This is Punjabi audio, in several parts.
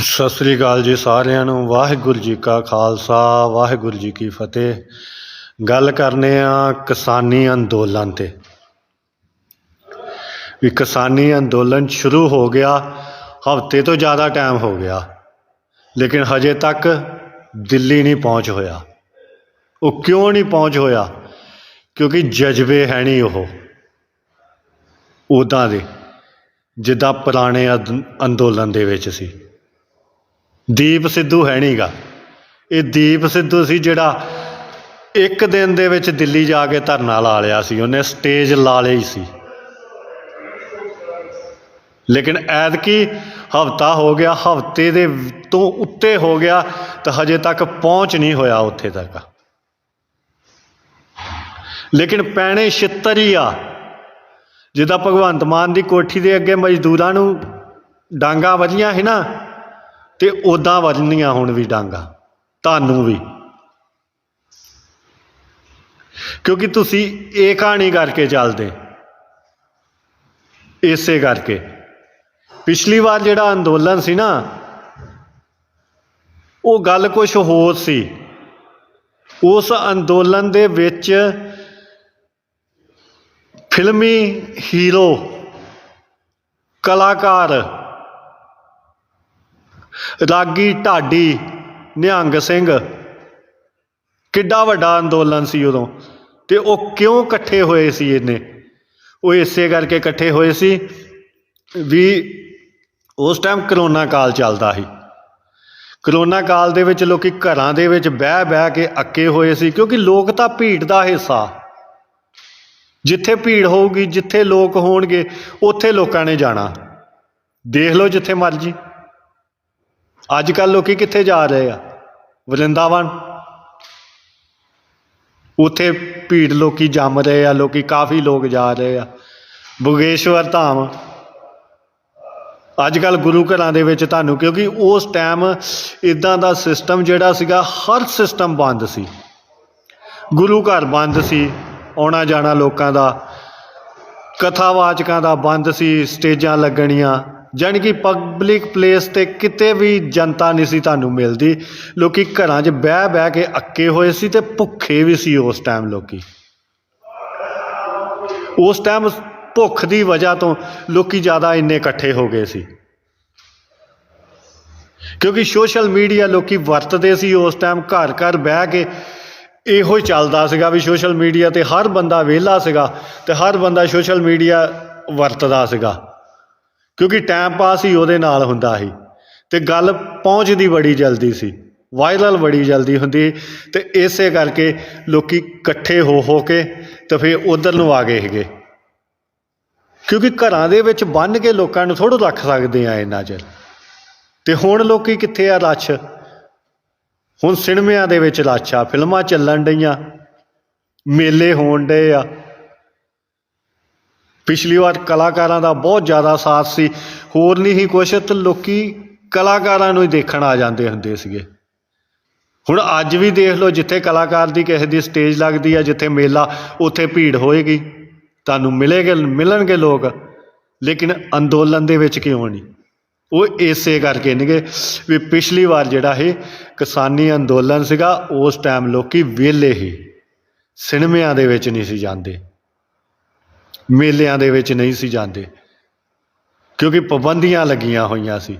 ਸਤਿ ਸ੍ਰੀ ਅਕਾਲ ਜੀ ਸਾਰਿਆਂ ਨੂੰ। ਵਾਹਿਗੁਰੂ ਜੀ ਕਾ ਖਾਲਸਾ, ਵਾਹਿਗੁਰੂ ਜੀ ਕੀ ਫਤਿਹ। ਗੱਲ ਕਰਨੇ ਆ ਕਿਸਾਨੀ ਅੰਦੋਲਨ ਤੇ। ਵੀ ਕਿਸਾਨੀ ਅੰਦੋਲਨ ਸ਼ੁਰੂ ਹੋ ਗਿਆ, ਹਫ਼ਤੇ ਤੋਂ ਜ਼ਿਆਦਾ ਟਾਈਮ ਹੋ ਗਿਆ, ਲੇਕਿਨ ਹਜੇ ਤੱਕ ਦਿੱਲੀ ਨਹੀਂ ਪਹੁੰਚ ਹੋਇਆ। ਉਹ ਕਿਉਂ ਨਹੀਂ ਪਹੁੰਚ ਹੋਇਆ? ਕਿਉਂਕਿ ਜਜ਼ਬੇ ਹੈ ਨਹੀਂ ਉਹ। ਉਦਾਂ ਦੇ, ਜਿੱਦਾਂ ਪੁਰਾਣੇ ਅੰਦ- ਅੰਦੋਲਨ ਦੇ ਵਿੱਚ ਸੀ। ਦੀਪ ਸਿੱਧੂ ਹੈ ਨਹੀਂਗਾ ਇਹ ਦੀਪ ਸਿੱਧੂ ਸੀ ਜਿਹੜਾ ਇੱਕ ਦਿਨ ਦੇ ਵਿੱਚ ਦਿੱਲੀ ਜਾ ਕੇ ਧਰਨਾ ਲਾ ਲਿਆ ਸੀ। ਉਹਨੇ ਸਟੇਜ ਲਾ ਲਈ ਸੀ। ਲੇਕਿਨ ਐਤਕੀ ਹਫਤਾ ਹੋ ਗਿਆ, ਹਫ਼ਤੇ ਦੇ ਤੋਂ ਉੱਤੇ ਹੋ ਗਿਆ ਤਾਂ ਹਜੇ ਤੱਕ ਪਹੁੰਚ ਨਹੀਂ ਹੋਇਆ ਉੱਥੇ ਤੱਕ। ਲੇਕਿਨ ਪੈਣੇ ਛਿੱਤਰ ਹੀ ਆ। ਜਿੱਦਾਂ ਭਗਵੰਤ ਮਾਨ ਦੀ ਕੋਠੀ ਦੇ ਅੱਗੇ ਮਜ਼ਦੂਰਾਂ ਨੂੰ ਡਾਂਗਾ ਵੱਜੀਆਂ ਸੀ ਨਾ ਤੇ ਉਦਾਂ ਵੱਜਣੀਆਂ ਹੁਣ ਵੀ ਡਾਂਗਾ, ਤੁਹਾਨੂੰ ਵੀ। ਕਿਉਂਕਿ ਤੁਸੀਂ ਇਹ ਕਹਾਣੀ ਕਰਕੇ ਚੱਲਦੇ। ਇਸੇ ਕਰਕੇ। ਪਿਛਲੀ ਵਾਰ ਜਿਹੜਾ ਅੰਦੋਲਨ ਸੀ ਨਾ, ਉਹ ਗੱਲ ਕੁਝ ਹੋਰ ਸੀ। ਉਸ ਅੰਦੋਲਨ ਦੇ ਵਿੱਚ ਫਿਲਮੀ ਹੀਰੋ, ਕਲਾਕਾਰ ਰਾਗੀ ਢਾਡੀ ਨਿਹੰਗ ਸਿੰਘ। ਕਿੱਡਾ ਵੱਡਾ ਅੰਦੋਲਨ ਸੀ ਉਦੋਂ ਤੇ ਉਹ ਕਿਉਂ ਇਕੱਠੇ ਹੋਏ ਸੀ ਇਹਨੇ? ਉਹ ਇਸੇ ਕਰਕੇ ਇਕੱਠੇ ਹੋਏ ਸੀ ਵੀ ਉਸ ਟਾਈਮ ਕਰੋਨਾ ਕਾਲ ਚੱਲਦਾ ਸੀ। ਕਰੋਨਾ ਕਾਲ ਦੇ ਵਿੱਚ ਲੋਕੀ ਘਰਾਂ ਦੇ ਵਿੱਚ ਬਹਿ ਬਹਿ ਕੇ ਅੱਕੇ ਹੋਏ ਸੀ ਕਿਉਂਕਿ ਲੋਕ ਤਾਂ ਭੀੜ ਦਾ ਹਿੱਸਾ। ਜਿੱਥੇ ਭੀੜ ਹੋਊਗੀ, ਜਿੱਥੇ ਲੋਕ ਹੋਣਗੇ, ਉੱਥੇ ਲੋਕਾਂ ਨੇ ਜਾਣਾ। ਦੇਖ ਲਓ ਜਿੱਥੇ ਮਰਜ਼ੀ। ਅੱਜ ਕੱਲ ਲੋਕੀ ਕਿੱਥੇ ਜਾ ਰਹੇ ਆ? ਵਰਿੰਦਾਵਨ। ਉੱਥੇ ਭੀੜ ਲੋਕੀ ਜੰਮ ਰਹੇ ਆ, ਲੋਕੀ ਕਾਫੀ ਲੋਕ ਜਾ ਰਹੇ ਆ। ਬੁਗੇਸ਼ਵਰ ਧਾਮ। ਅੱਜ ਕੱਲ ਗੁਰੂ ਘਰਾਂ ਦੇ ਵਿੱਚ ਤੁਹਾਨੂੰ, ਕਿਉਂਕਿ ਉਸ ਟਾਈਮ ਇਦਾਂ ਦਾ ਸਿਸਟਮ ਜਿਹੜਾ ਸੀਗਾ, ਹਰ ਸਿਸਟਮ ਬੰਦ ਸੀ। ਗੁਰੂ ਘਰ ਬੰਦ ਸੀ, ਆਉਣਾ ਜਾਣਾ ਲੋਕਾਂ ਦਾ। ਕਥਾਵਾਚਕਾਂ ਦਾ ਬੰਦ ਸੀ, ਸਟੇਜਾਂ ਲੱਗਣੀਆਂ। ਜਾਣੀ ਕਿ ਪਬਲਿਕ ਪਲੇਸ ਤੇ ਕਿਤੇ ਵੀ ਜਨਤਾ ਨਹੀਂ ਸੀ ਤੁਹਾਨੂੰ ਮਿਲਦੀ। ਲੋਕੀ ਘਰਾਂ 'ਚ ਬਹਿ ਬਹਿ ਕੇ ਅੱਕੇ ਹੋਏ ਸੀ ਤੇ ਭੁੱਖੇ ਵੀ ਸੀ ਉਸ ਟਾਈਮ ਲੋਕੀ। ਉਸ ਟਾਈਮ ਭੁੱਖ ਦੀ ਵਜ੍ਹਾ ਤੋਂ ਲੋਕੀ ਜ਼ਿਆਦਾ ਇੰਨੇ ਇਕੱਠੇ ਹੋ ਗਏ ਸੀ। ਕਿਉਂਕਿ ਸੋਸ਼ਲ ਮੀਡੀਆ ਲੋਕੀ ਵਰਤਦੇ ਸੀ, ਉਸ ਟਾਈਮ ਘਰ ਘਰ ਬਹਿ ਕੇ ਇਹੋ ਹੀ ਚੱਲਦਾ ਸੀਗਾ ਵੀ ਸੋਸ਼ਲ ਮੀਡੀਆ ਤੇ ਹਰ ਬੰਦਾ ਵਿਹਲਾ ਸੀਗਾ ਤੇ ਹਰ ਬੰਦਾ ਸੋਸ਼ਲ ਮੀਡੀਆ ਵਰਤਦਾ ਸੀਗਾ। ਕਿਉਂਕਿ ਟਾਈਮ ਪਾਸ ਹੀ ਉਹਦੇ ਨਾਲ ਹੁੰਦਾ ਸੀ ਅਤੇ ਗੱਲ ਪਹੁੰਚਦੀ ਬੜੀ ਜਲਦੀ ਸੀ, ਵਾਇਰਲ ਬੜੀ ਜਲਦੀ ਹੁੰਦੀ ਅਤੇ ਇਸੇ ਕਰਕੇ ਲੋਕ ਇਕੱਠੇ ਹੋ ਹੋ ਕੇ ਅਤੇ ਫਿਰ ਉੱਧਰ ਨੂੰ ਆ ਗਏ ਸੀਗੇ। ਕਿਉਂਕਿ ਘਰਾਂ ਦੇ ਵਿੱਚ ਬੰਨ ਕੇ ਲੋਕਾਂ ਨੂੰ ਥੋੜ੍ਹਾ ਰੱਖ ਸਕਦੇ ਆ ਇੰਨਾ ਚਿਰ। ਅਤੇ ਹੁਣ ਲੋਕ ਕਿੱਥੇ ਆ ਰੱਛ ਹੁਣ ਸਿਨੇਮਿਆਂ ਦੇ ਵਿੱਚ ਰੱਛ ਆ ਫਿਲਮਾਂ ਚੱਲਣ ਡਈਆਂ, ਮੇਲੇ ਹੋਣ ਡਏ ਆ। ਪਿਛਲੀ ਵਾਰ ਕਲਾਕਾਰਾਂ ਦਾ ਬਹੁਤ ਜ਼ਿਆਦਾ ਸਾਥ ਸੀ। ਹੋਰ ਨਹੀਂ ਹੀ ਕੁਛ, ਤੇ ਲੋਕੀ ਕਲਾਕਾਰਾਂ ਨੂੰ ਹੀ ਦੇਖਣ ਆ ਜਾਂਦੇ ਹੁੰਦੇ ਸੀਗੇ। ਹੁਣ ਅੱਜ ਵੀ ਦੇਖ ਲਓ, ਜਿੱਥੇ ਕਲਾਕਾਰ ਦੀ ਕਿਸੇ ਦੀ ਸਟੇਜ ਲੱਗਦੀ ਆ, ਜਿੱਥੇ ਮੇਲਾ, ਉੱਥੇ ਭੀੜ ਹੋਏਗੀ। ਤੁਹਾਨੂੰ ਮਿਲੇਗੇ, ਮਿਲਣਗੇ ਲੋਕ, ਲੇਕਿਨ ਅੰਦੋਲਨ ਦੇ ਵਿੱਚ ਕਿਉਂ ਨਹੀਂ? ਉਹ ਇਸੇ ਕਰਕੇ ਨੇਗੇ ਵੀ ਪਿਛਲੀ ਵਾਰ ਜਿਹੜਾ ਇਹ ਕਿਸਾਨੀ ਅੰਦੋਲਨ ਸੀਗਾ, ਉਸ ਟਾਈਮ ਲੋਕੀ ਵਿਹਲੇ ਹੀ, ਸਿਨੇਮਿਆਂ ਦੇ ਵਿੱਚ ਨਹੀਂ ਸੀ ਜਾਂਦੇ। ਮੇਲਿਆਂ ਦੇ ਵਿੱਚ ਨਹੀਂ ਸੀ ਜਾਂਦੇ। ਕਿਉਂਕਿ ਪਾਬੰਦੀਆਂ ਲੱਗੀਆਂ ਹੋਈਆਂ ਸੀ।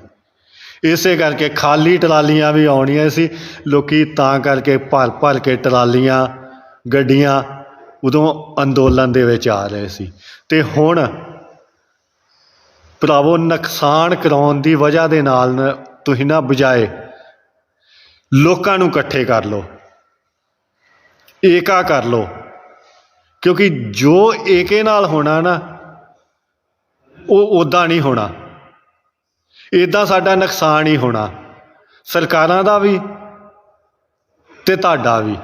ਇਸੇ ਕਰਕੇ ਖਾਲੀ ਟਰਾਲੀਆਂ ਵੀ ਆਉਣੀਆਂ ਸੀ। ਲੋਕੀ ਤਾਂ ਕਰਕੇ ਭਰ ਭਰ ਕੇ ਟਰਾਲੀਆਂ, ਗੱਡੀਆਂ ਉਦੋਂ ਅੰਦੋਲਨ ਦੇ ਵਿੱਚ ਆ ਰਹੇ ਸੀ। ਤੇ ਹੁਣ ਭਰਾਵੋ, ਨੁਕਸਾਨ ਕਰਾਉਣ ਦੀ ਵਜ੍ਹਾ ਦੇ ਨਾਲ ਤੁਸੀਂ ਨਾ ਬਜਾਏ ਲੋਕਾਂ ਨੂੰ ਇਕੱਠੇ ਕਰ ਲਓ। ਏਕਾ ਕਰ ਲਓ। ਕਿਉਂਕਿ ਜੋ ਏਕੇ ਨਾਲ ਹੋਣਾ ਨਾ, ਉਹ ਉਦਾਂ ਨਹੀਂ ਹੋਣਾ। ਇਦਾਂ ਸਾਡਾ ਨੁਕਸਾਨ ਹੀ ਹੋਣਾ। ਸਰਕਾਰਾਂ ਦਾ ਵੀ ਤੇ ਤੁਹਾਡਾ ਵੀ।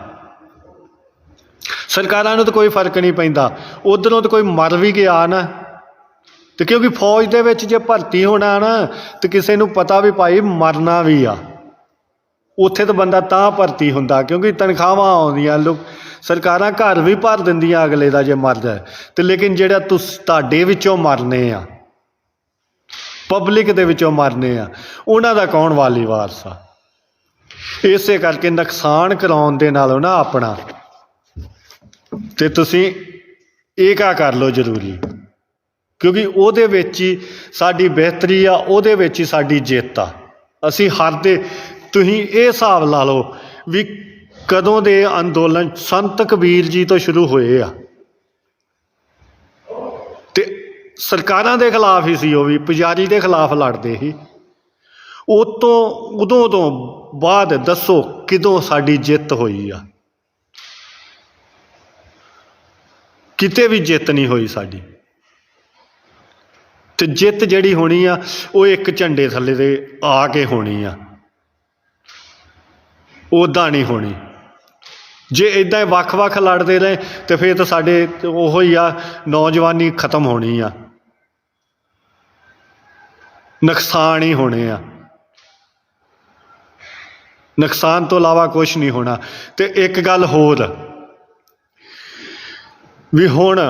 ਸਰਕਾਰਾਂ ਨੂੰ ਤਾਂ ਕੋਈ ਫ਼ਰਕ ਨਹੀਂ ਪੈਂਦਾ। ਉਧਰੋਂ ਤਾਂ ਕੋਈ ਮਰ ਵੀ ਗਿਆ ਨਾ, ਤੇ ਕਿਉਂਕਿ ਫੌਜ ਦੇ ਵਿੱਚ ਜੇ ਭਰਤੀ ਹੋਣਾ ਨਾ, ਤੇ ਕਿਸੇ ਨੂੰ ਪਤਾ ਵੀ ਭਾਈ ਮਰਨਾ ਵੀ ਆ। ਉੱਥੇ ਤਾਂ ਬੰਦਾ ਤਾਂ ਭਰਤੀ ਹੁੰਦਾ, ਕਿਉਂਕਿ ਤਨਖਾਹਾਂ ਆਉਂਦੀਆਂ, ਲੋਕ ਸਰਕਾਰਾਂ ਘਰ ਵੀ ਭਰ ਦਿੰਦੀਆਂ ਅਗਲੇ ਦਾ ਜੇ ਮਰਦਾ ਤੇ ਲੇਕਿਨ ਜਿਹੜਾ ਤੁਸ ਤੁਹਾਡੇ ਵਿੱਚੋਂ ਮਰਨੇ ਆ ਪਬਲਿਕ ਦੇ ਵਿੱਚੋਂ ਮਰਨੇ ਆ, ਉਹਨਾਂ ਦਾ ਕੌਣ ਵਾਲੀ ਵਾਰਸ ਆ? ਇਸੇ ਕਰਕੇ ਨੁਕਸਾਨ ਕਰਾਉਣ ਦੇ ਨਾਲੋਂ ਨਾ ਆਪਣਾ। ਤੇ ਤੁਸੀਂ ਇਹ ਕਾ ਕਰ ਲਓ ਜ਼ਰੂਰੀ। ਕਿਉਂਕਿ ਉਹਦੇ ਵਿੱਚ ਹੀ ਸਾਡੀ ਬਿਹਤਰੀ ਆ, ਉਹਦੇ ਵਿੱਚ ਹੀ ਸਾਡੀ ਜਿੱਤ ਆ। ਅਸੀਂ ਹਾਰਦੇ ਤੁਸੀਂ ਇਹ ਹਿਸਾਬ ਲਾ ਲਓ ਵੀ ਕਦੋਂ ਦੇ ਅੰਦੋਲਨ ਸੰਤ ਕਬੀਰ ਜੀ ਤੋਂ ਸ਼ੁਰੂ ਹੋਏ ਆ? ਤੇ ਸਰਕਾਰਾਂ ਦੇ ਖਿਲਾਫ ਹੀ ਸੀ ਉਹ ਵੀ, ਪੁਜਾਰੀ ਦੇ ਖਿਲਾਫ ਲੜਦੇ ਸੀ। ਉਤੋਂ, ਉਦੋਂ ਤੋਂ ਬਾਅਦ ਦੱਸੋ ਕਿਦੋਂ ਸਾਡੀ ਜਿੱਤ ਹੋਈ ਆ? ਕਿਤੇ ਵੀ ਜਿੱਤ ਨਹੀਂ ਹੋਈ ਸਾਡੀ। ਤੇ ਜਿੱਤ ਜਿਹੜੀ ਹੋਣੀ ਆ, ਉਹ ਇੱਕ ਝੰਡੇ ਥੱਲੇ ਦੇ ਆ ਕੇ ਹੋਣੀ ਆ। ਉਦਾਂ ਨਹੀਂ ਹੋਣੀ। ਜੇ ਇਦਾਂ ਵੱਖ-ਵੱਖ ਲੜਦੇ ਰਹੇ ਤੇ ਫਿਰ ਤਾਂ ਸਾਡੇ ਉਹੋ ਹੀ ਆ, ਨੌਜਵਾਨੀ ਖਤਮ ਹੋਣੀ ਆ। ਨੁਕਸਾਨ ਹੀ ਹੋਣੇ ਆ। ਨੁਕਸਾਨ ਤੋਂ ਇਲਾਵਾ ਕੁਝ ਨਹੀਂ ਹੋਣਾ। ਤੇ ਇੱਕ ਗੱਲ ਹੋਰ, ਵੀ ਹੁਣ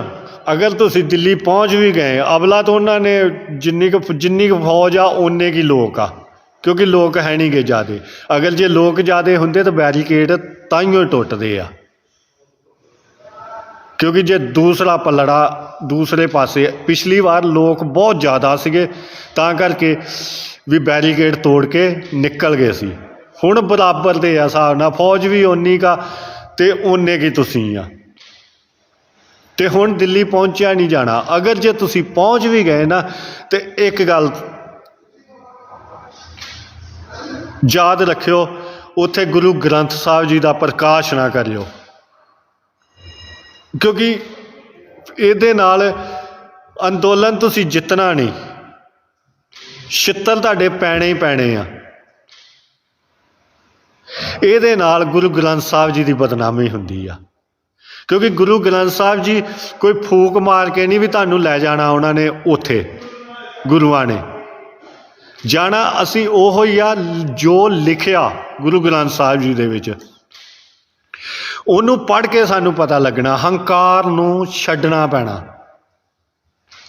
ਅਗਰ ਤੁਸੀਂ ਦਿੱਲੀ ਪਹੁੰਚ ਵੀ ਗਏ, ਅਬਲਾ ਤਾਂ ਉਹਨਾਂ ਨੇ ਜਿੰਨੀ ਕੁ ਜਿੰਨੀ ਕੁ ਫੌਜ ਆ, ਓਨੇ ਕੀ ਲੋਕ ਆ। ਕਿਉਂਕਿ ਲੋਕ ਹੈ ਨਹੀਂਗੇ ਜਿਆਦੇ। ਅਗਰ ਜੇ ਲੋਕ ਜਿਆਦੇ ਹੁੰਦੇ ਤਾਂ ਬੈਰੀਕੇਡ ਤਾਈਓ ਟੁੱਟਦੇ ਆ। ਕਿਉਂਕਿ ਜੇ ਦੂਸਰਾ ਪੱਲੜਾ ਦੂਸਰੇ ਪਾਸੇ, ਪਿਛਲੀ ਵਾਰ ਲੋਕ ਬਹੁਤ ਜ਼ਿਆਦਾ ਸੀਗੇ, ਤਾਂ ਕਰਕੇ ਵੀ ਬੈਰੀਕੇਡ ਤੋੜ ਕੇ ਨਿਕਲ ਗਏ ਸੀ। ਹੁਣ ਬਰਾਬਰ ਦੇ ਆ ਹਿਸਾਬ ਨਾਲ, ਫੌਜ ਵੀ ਓਨੀ ਕਾ ਤੇ ਓਨੇ ਕੀ ਤੁਸੀਂ ਆ। ਤੇ ਹੁਣ ਦਿੱਲੀ ਪਹੁੰਚਿਆ ਨਹੀਂ ਜਾਣਾ। ਅਗਰ ਜੇ ਤੁਸੀਂ ਪਹੁੰਚ ਵੀ ਗਏ ਨਾ, ਤੇ ਇੱਕ ਗੱਲ ਯਾਦ ਰੱਖਿਓ, ਉੱਥੇ ਗੁਰੂ ਗ੍ਰੰਥ ਸਾਹਿਬ ਜੀ ਦਾ ਪ੍ਰਕਾਸ਼ ਨਾ ਕਰਿਓ। ਕਿਉਂਕਿ ਇਹਦੇ ਨਾਲ ਅੰਦੋਲਨ ਤੁਸੀਂ ਜਿੱਤਣਾ ਨਹੀਂ। ਛਿੱਤਰ ਤੁਹਾਡੇ ਪੈਣੇ ਹੀ ਪੈਣੇ ਆ। ਇਹਦੇ ਨਾਲ ਗੁਰੂ ਗ੍ਰੰਥ ਸਾਹਿਬ ਜੀ ਦੀ ਬਦਨਾਮੀ ਹੁੰਦੀ ਆ। ਕਿਉਂਕਿ ਗੁਰੂ ਗ੍ਰੰਥ ਸਾਹਿਬ ਜੀ ਕੋਈ ਫੂਕ ਮਾਰ ਕੇ ਨਹੀਂ ਵੀ ਤੁਹਾਨੂੰ ਲੈ ਜਾਣਾ ਉਹਨਾਂ ਨੇ ਉੱਥੇ, ਗੁਰੂਆਂ ਨੇ। ਜਾਣਾ ਅਸੀਂ ਉਹ ਹੀ ਆ ਜੋ ਲਿਖਿਆ ਗੁਰੂ ਗ੍ਰੰਥ ਸਾਹਿਬ ਜੀ ਦੇ ਵਿੱਚ। ਉਹਨੂੰ ਪੜ੍ਹ ਕੇ ਸਾਨੂੰ ਪਤਾ ਲੱਗਣਾ, ਹੰਕਾਰ ਨੂੰ ਛੱਡਣਾ ਪੈਣਾ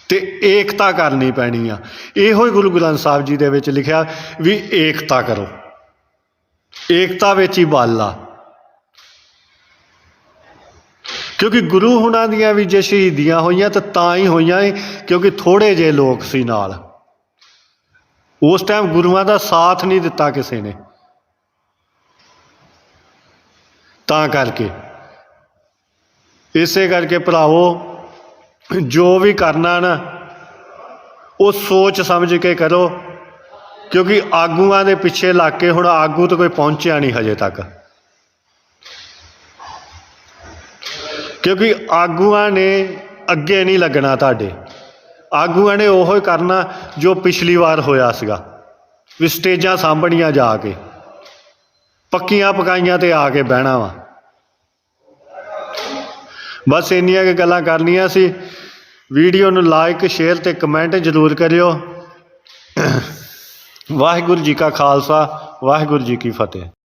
ਤੇ ਏਕਤਾ ਕਰਨੀ ਪੈਣੀ ਆ। ਇਹੋ ਹੀ ਗੁਰੂ ਗ੍ਰੰਥ ਸਾਹਿਬ ਜੀ ਦੇ ਵਿੱਚ ਲਿਖਿਆ ਵੀ ਏਕਤਾ ਕਰੋ। ਏਕਤਾ ਵਿੱਚ ਹੀ ਬਲ। ਆ ਕਿਉਂਕਿ ਗੁਰੂ ਹੁਣਾਂ ਦੀਆਂ ਵੀ ਜੇ ਸ਼ਹੀਦੀਆਂ ਹੋਈਆਂ ਤਾਂ ਤਾਂ ਹੀ ਹੋਈਆਂ ਏ, ਕਿਉਂਕਿ ਥੋੜੇ ਜਿਹੇ ਲੋਕ ਸੀ ਨਾਲ। ਉਸ ਟਾਈਮ ਗੁਰੂਆਂ ਦਾ ਸਾਥ ਨਹੀਂ ਦਿੱਤਾ ਕਿਸੇ ਨੇ। ਤਾਂ ਕਰਕੇ, ਇਸੇ ਕਰਕੇ ਭਰਾਵੋ, ਜੋ ਵੀ ਕਰਨਾ ਨਾ, ਉਹ ਸੋਚ ਸਮਝ ਕੇ ਕਰੋ, ਕਿਉਂਕਿ ਆਗੂਆਂ ਦੇ ਪਿੱਛੇ ਲੱਗ ਕੇ ਹੁਣ ਆਗੂ ਤਾਂ ਕੋਈ ਪਹੁੰਚਿਆ ਨਹੀਂ ਹਜੇ ਤੱਕ। ਕਿਉਂਕਿ ਆਗੂਆਂ ਨੇ ਅੱਗੇ ਨਹੀਂ ਲੱਗਣਾ ਤੁਹਾਡੇ। ਆਗੂਆਂ ਨੇ ਉਹੋ ਹੀ ਕਰਨਾ ਜੋ ਪਿਛਲੀ ਵਾਰ ਹੋਇਆ ਸੀਗਾ, ਵੀ ਸਟੇਜਾਂ ਸਾਂਭਣੀਆਂ ਜਾ ਕੇ, ਪੱਕੀਆਂ ਪਕਾਈਆਂ ਤੇ ਆ ਕੇ ਬਹਿਣਾ ਵਾ। ਬਸ ਇੰਨੀਆਂ ਕੁ ਗੱਲਾਂ ਕਰਨੀਆਂ ਸੀ। ਵੀਡੀਓ ਨੂੰ ਲਾਈਕ ਸ਼ੇਅਰ ਤੇ ਕਮੈਂਟ ਜ਼ਰੂਰ ਕਰਿਓ। ਵਾਹਿਗੁਰੂ ਜੀ ਕਾ ਖਾਲਸਾ, ਵਾਹਿਗੁਰੂ ਜੀ ਕੀ ਫਤਿਹ।